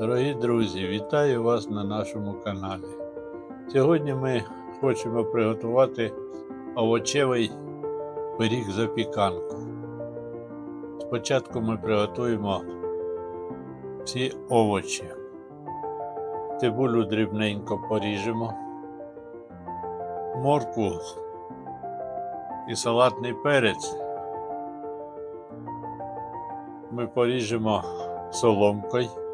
Дорогі друзі, вітаю вас на нашому каналі. Сьогодні ми хочемо приготувати овочевий пиріг запіканку. Спочатку ми приготуємо всі овочі. Цибулю дрібненько поріжемо, моркву і салатний перець ми поріжемо соломкою.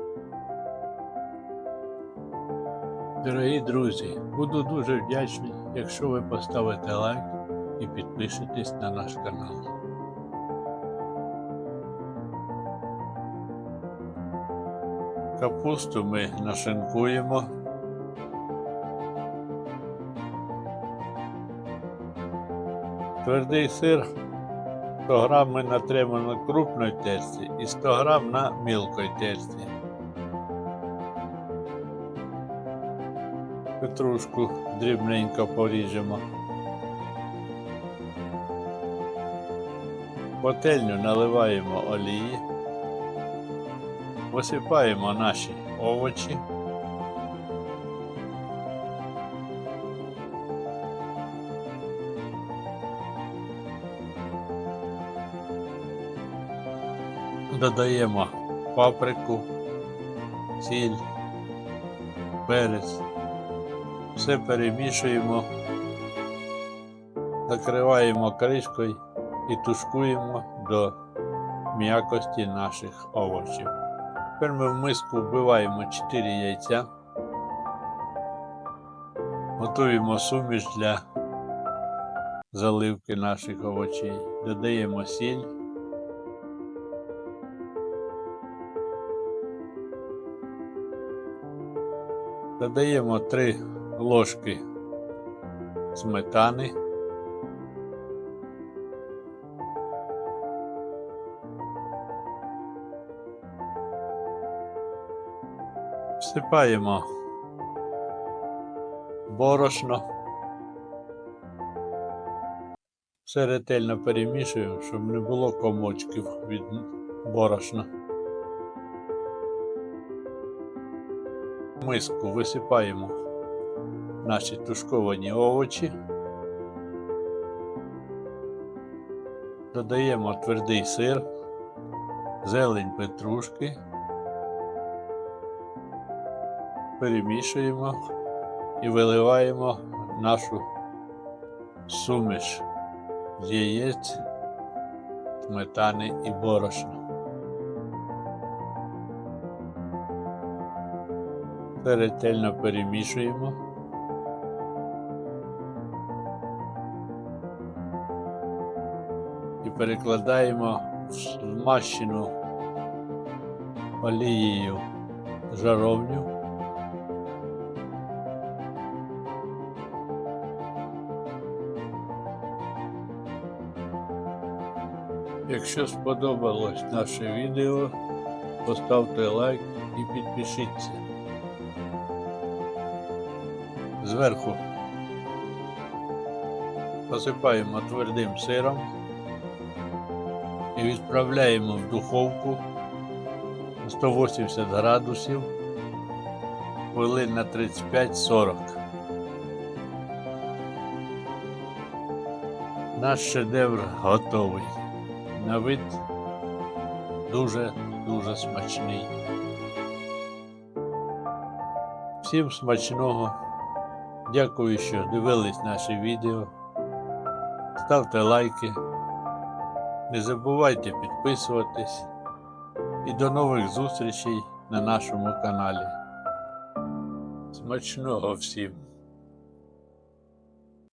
Дорогі друзі, буду дуже вдячний, якщо ви поставите лайк і підпишетесь на наш канал. Капусту ми нашинкуємо. Твердий сир 100 грам ми натремо на крупній терці і 100 грам на мілкій терці. Петрушку дрібненько поріжемо. Пательню наливаємо олії, висипаємо наші овочі. Додаємо паприку, сіль, перець. Все перемішуємо, закриваємо кришкою і тушкуємо до м'якості наших овочів. Тепер ми в миску вбиваємо 4 яйця, готуємо суміш для заливки наших овочей, додаємо сіль. Додаємо 3 ложки сметани. Всипаємо борошно. Все ретельно перемішуємо, щоб не було комочків від борошна. Миску висипаємо наші тушковані овочі. Додаємо твердий сир, зелень петрушки, перемішуємо і виливаємо нашу суміш з яєць, сметани і борошна. Ретельно перемішуємо. І перекладаємо в змащену олією жаровню. Якщо сподобалось наше відео, поставте лайк і підпишіться. Зверху посипаємо твердим сиром відправляємо в духовку на 180 градусів хвилин на 35-40. Наш шедевр готовий. На вид дуже-дуже смачний. Всім смачного. Дякую, що дивились наше відео. Ставте лайки. Не забувайте підписуватись. І до нових зустрічей на нашому каналі. Смачного всім!